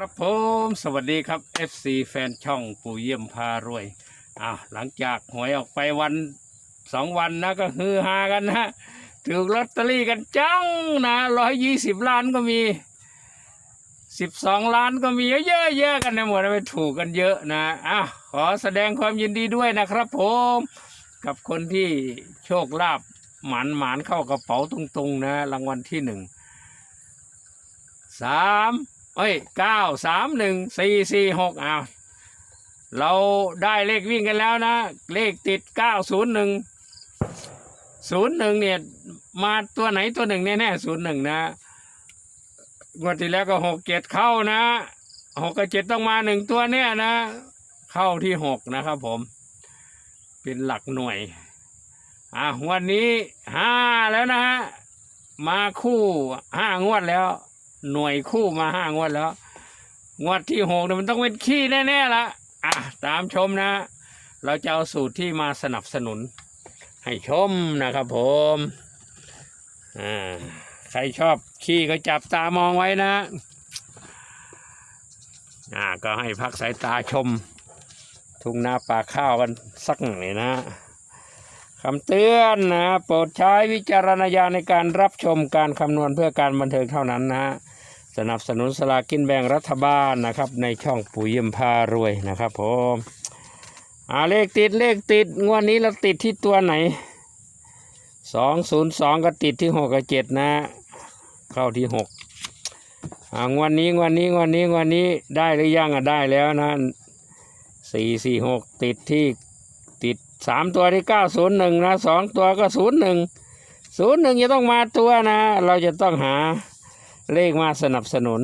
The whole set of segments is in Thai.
ครับผมสวัสดีครับ FC แฟนช่องปู่เยี่ยมพารวยอ้าวหลังจากหวยออกไปวันสองวันนะก็ฮือฮากันนะถูกลอตเตอรี่กันจังนะร้อยยี่สิบล้านก็มีสิบสองล้านก็มีเยอะแยะกันในหมดไปถูกกันเยอะนะอ้าวขอแสดงความยินดีด้วยนะครับ ผม กับคนที่โชคลาภหมานหมานเข้ากระเป๋าตรงๆนะรางวัลที่หนึ่งสาม เอ้ยเก้าสามหนึ่งสี่สี่หกอ้าวเราได้เลขวิ่งกันแล้วนะ เลขติดเก้าศูนย์หนึ่งศูนย์หนึ่งเนี่ยมาตัวไหนตัวหนึ่งแน่ๆศูนย์หนึ่งนะงวดที่แล้วก็หกเจ็ดเข้านะหกกับเจ็ดต้องมาหนึ่งตัวเนี่ยนะ เข้าที่หกนะครับผม เป็นหลักหน่วย อะวันนี้ห้าแล้วนะฮะมาคู่ห้างวดแล้ว หน่วยคู่มาห้างวดแล้ว งวดที่หกเนี่ยมันต้องเป็นขี้แน่ๆละอะตามชมนะ เราจะเอาสูตรที่มาสนับสนุน ให้ชมนะครับผมอ่าใครชอบขี้ก็จับตามองไว้นะอ่าก็ให้พักสายตาชม ทุ่งนาป่าข้าวกันสักหน่อยนะคำเตือนนะ โปรดใช้วิจารณญาณในการรับชมการคำนวณเพื่อการบันเทิงเท่านั้นนะ สนับสนุนสลากินแบ่งรัฐบาลนะครับ ในช่องปุ๋ยยมพารวยนะครับผมอาเลขติดเลขติด งวดนี้เราติดที่ตัวไหนสองศูนย์สองก็ติดที่หกกับเจ็ดนะ เข้าที่หกอ่างวดนี้งวดนี้งวดนี้งวดนี้ได้หรือยังอะได้แล้วนะสี่สี่หกติดที่ติดสามตัวที่เก้าศูนย์หนึ่งนะสองตัวก็ศูนย์หนึ่งศูนย์หนึ่งจะต้องมาตัวนะ เราจะต้องหา เลขมาสนับสนุน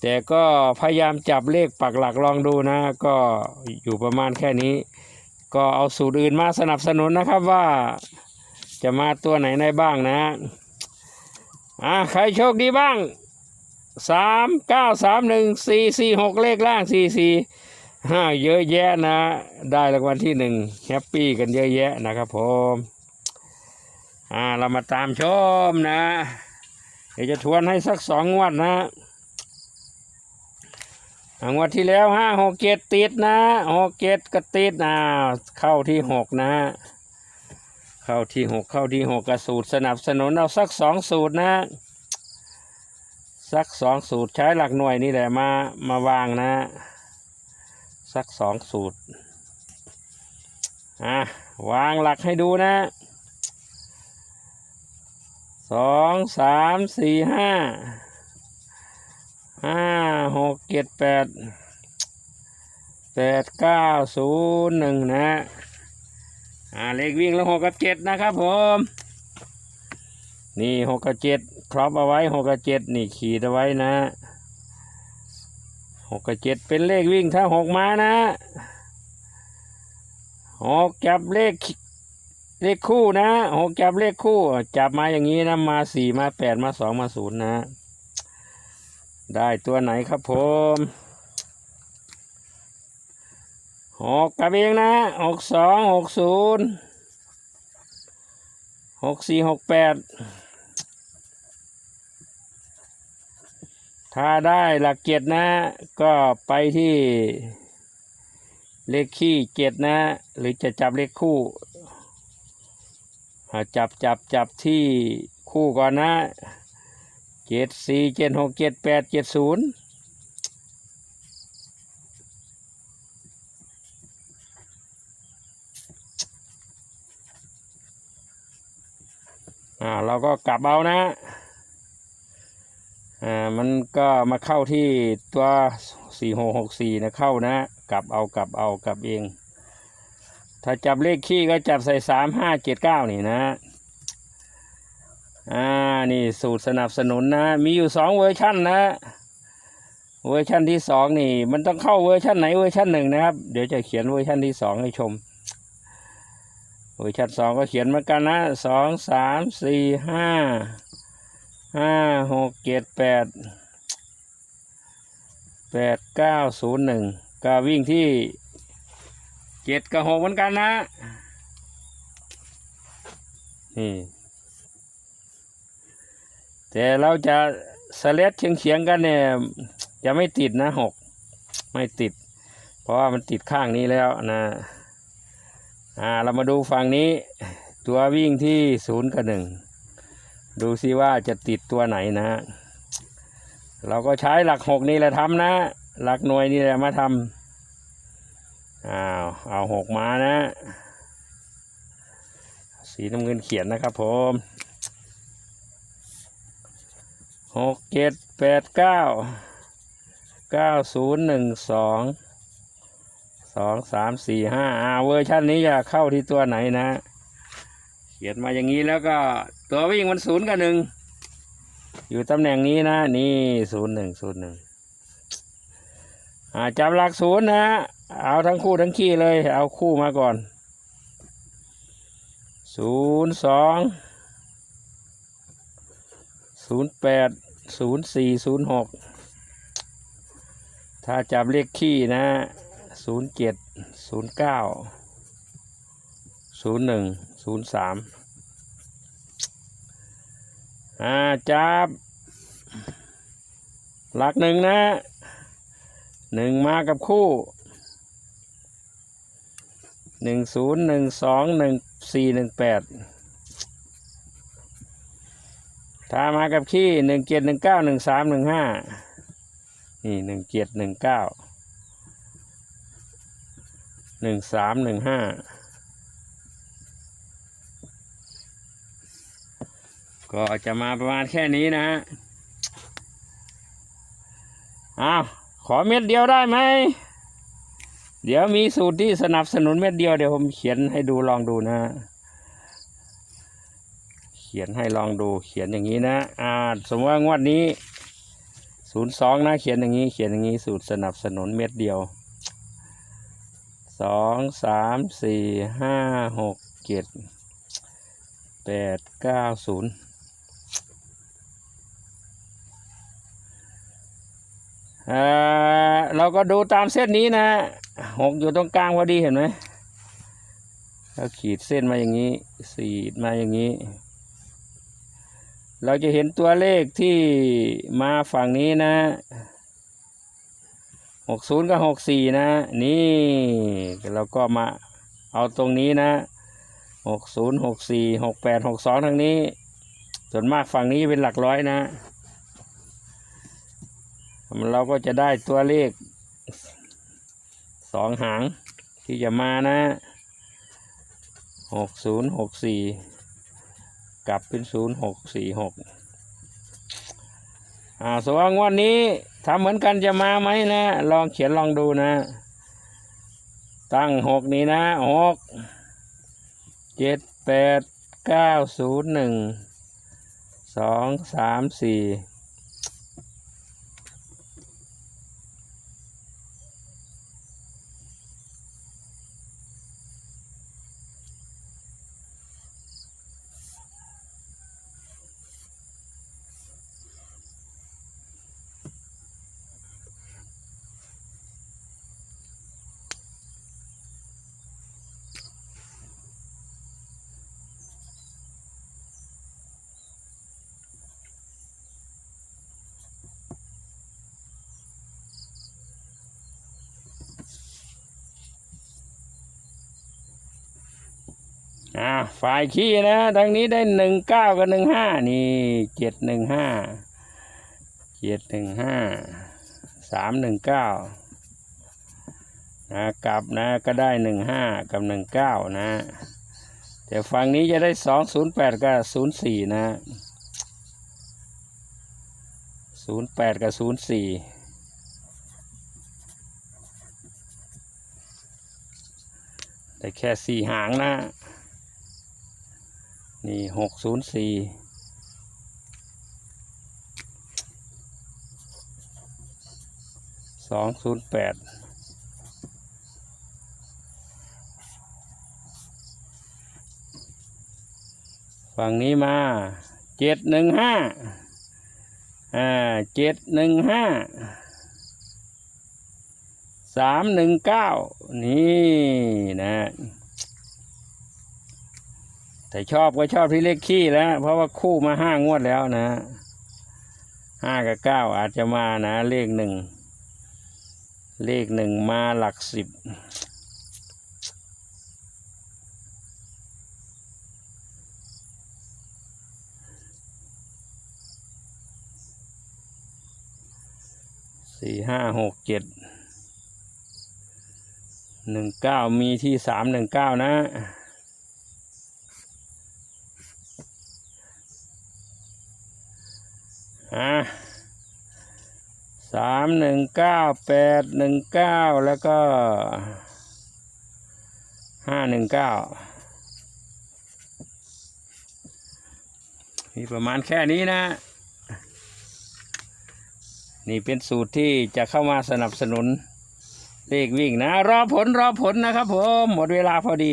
แต่ก็พยายามจับเลขปักหลักลองดูนะ ก็อยู่ประมาณแค่นี้ ก็เอาสูตรอื่นมาสนับสนุนนะครับว่าจะมาตัวไหนได้บ้างนะอะใครโชคดีบ้างสามเก้าสามหนึ่งสี่สี่หกเลขล่างสี่สี่ห้าเยอะแยะนะ ได้รางวัลที่หนึ่งแฮปปี้กันเยอะแยะนะครับผมอ่าเรามาตามชมนะ เดี๋ยวจะทวนให้สักสองงวดนะอ่างวดที่แล้วห้าหกเจ็ดติดนะหกเจ็ดก็ติดนะเข้าที่หกนะ เข้าที่หกเข้าที่หกกระสูตรสนับสนุนเอาสักสองสูตรนะ สักสองสูตรใช้หลักหน่วยนี่แหละมามาวางนะ สักสองสูตรอะวางหลักให้ดูนะ สองสามสี่ห้าห้าหกเจ็ดแปดแปดเก้าศูนย์หนึ่งนะอ่าเลขวิ่งแล้วหกกับเจ็ดนะครับผม นี่หกกับเจ็ดครอบเอาไว้หกกับเจ็ดนี่ขีดเอาไว้นะหกกับเจ็ดเป็นเลขวิ่งถ้าหกมานะหกจับเลข เลขคู่นะหกจับเลขคู่ จับมาอย่างนี้นะมาสี่มาแปดมาสองมาศูนย์นะ ได้ตัวไหนครับผมหกกับเองนะหกสองหกศูนย์หกสี่หกแปดถ้าได้หลักเจ็ดนะ ก็ไปที่เลขขี้เจ็ดนะ หรือจะจับเลขคู่ จับจับจับที่คู่ก่อนนะเจ็ดสี่เจ็ดหกเจ็ดแปดเจ็ดศูนย์อ่าเราก็กลับเอานะอ่ามันก็มาเข้าที่ตัวสี่หกหกสี่นะเข้านะ กลับเอากลับเอากลับเอง ถ้าจับเลขขี้ก็จับใส่สามห้าเจ็ดเก้านี่นะอ่านี่สูตรสนับสนุนนะ มีอยู่สองเวอร์ชั่นนะเวอร์ชั่นที่สองนี่ มันต้องเข้าเวอร์ชั่นไหนเวอร์ชั่นหนึ่งนะครับ เดี๋ยวจะเขียนเวอร์ชั่นที่สองให้ชม เวอร์ชันสองก็เขียนเหมือนกันนะสองสามสี่ห้าห้าหกเจ็ดแปดแปดเก้าศูนย์หนึ่งก็วิ่งที่ เจ็ดกับหกเหมือนกันนะ นี่ แต่เราจะสเลดเฉียงเฉียงกันเนี่ยจะไม่ติดนะหกไม่ติด เพราะว่ามันติดข้างนี้แล้วนะอ่าเรามาดูฝั่งนี้ ตัววิ่งที่ศูนย์กับหนึ่งดูซิว่าจะติดตัวไหนนะ เราก็ใช้หลักหกนี่แหละทำนะ หลักหน่วยนี่แหละมาทำ อ้าวเอาหกมานะ สีน้ำเงินเขียนนะครับผมหกเจ็ดแปดเก้าเก้าศูนย์หนึ่งสองสองสามสี่ห้าอ่าเวอร์ชันนี้จะเข้าที่ตัวไหนนะ เขียนมาอย่างนี้แล้วก็ตัววิ่งมันศูนย์กับหนึ่งอยู่ตำแหน่งนี้นะ นี่ศูนย์หนึ่งศูนย์หนึ่งอ่าจับหลักศูนย์นะ เอาทั้งคู่ทั้งขี้เลย เอาคู่มาก่อนศูนย์สองศูนย์แปดศูนย์สี่ศูนย์หกถ้าจับเลขขี้นะศูนย์เจ็ดศูนย์เก้าศูนย์หนึ่งศูนย์สามอ่าจับ หลักหนึ่งนะหนึ่งมากับคู่ หนึ่งศูนย์หนึ่งสองหนึ่งสี่หนึ่งแปดถ้ามากับขี้หนึ่งเจ็ดหนึ่งเก้าหนึ่งสามหนึ่งห้านี่หนึ่งเจ็ดหนึ่งเก้าหนึ่งสามหนึ่งห้าก็จะมาประมาณแค่นี้นะฮะอ้าวขอเม็ดเดียวได้ไหม เดี๋ยวมีสูตรที่สนับสนุนเม็ดเดียวเดี๋ยวผมเขียนให้ดูลองดูนะเขียนให้ลองดูเขียนอย่างนี้นะอ่าสมมติว่างวดนี้ศูนย์สองนะเขียนอย่างนี้เขียนอย่างนี้สูตรสนับสนุนเม็ดเดียวสองสามสี่ห้าหกเจ็ดแปดเก้าศูนย์อ่าเราก็ดูตามเส้นนี้นะ หกอยู่ตรงกลางพอดีเห็นไหมเราขีดเส้นมาอย่างนี้สีดมาอย่างนี้ เราจะเห็นตัวเลขที่มาฝั่งนี้นะหกศูนย์กับหกสี่นะ นี่เราก็มาเอาตรงนี้นะหกศูนย์หกสี่หกแปดหกสองทางนี้ ส่วนมากฝั่งนี้เป็นหลักร้อยนะ เราก็จะได้ตัวเลข สองหางที่จะมานะหกศูนย์หกสี่กลับเป็นศูนย์หกสี่หกอ่าส่วนงวันนี้ทำเหมือนกันจะมาไหมนะ ลองเขียนลองดูนะ ตั้งหกนี้นะหกเจ็ดแปดเก้าศูนย์หนึ่งสองสามสี่ อ่าฝ่ายขี้นะทางนี้ได้หนึ่งเก้ากับหนึ่งห้านี่เจ็ดหนึ่งห้าเจ็ดหนึ่งห้าสามหนึ่งเก้านะกลับนะก็ได้หนึ่งห้ากับหนึ่งเก้านะ แต่ฝั่งนี้จะได้สองศูนย์แปดกับศูนย์สี่นะศูนย์แปดกับศูนย์สี่แต่แค่สี่หางนะ นี่หกศูนย์สี่สองศูนย์แปดฝั่งนี้มาเจ็ดหนึ่งห้าอ่าเจ็ดหนึ่งห้าสามหนึ่งเก้านี่นะ แต่ชอบก็ชอบที่เลขขี้แล้ว เพราะว่าคู่มาห้างวดแล้วนะห้ากับเก้าอาจจะมานะ เลขหนึ่งเลขหนึ่งมาหลักสิบสี่ห้าหกเจ็ดหนึ่งเก้ามีที่สามหนึ่งเก้านะ อะสามหนึ่งเก้าแปดหนึ่งเก้าแล้วก็ห้าหนึ่งเก้ามีประมาณแค่นี้นะ นี่เป็นสูตรที่จะเข้ามาสนับสนุนเลขวิ่งนะ รอผลรอผลนะครับผม หมดเวลาพอดี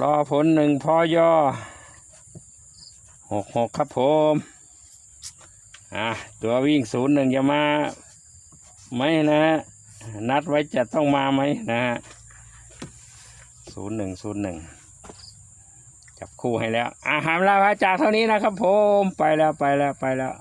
รอผลหนึ่งพอยอหกหกครับผม อะ ตัววิ่งศูนย์หนึ่งจะมาไหมนะฮะ นัดไว้จะต้องมาไหมนะฮะศูนย์หนึ่งศูนย์หนึ่งจับคู่ให้แล้ว อาหารลาพระจากเท่านี้นะครับผม ไปแล้วไปแล้วไปแล้ว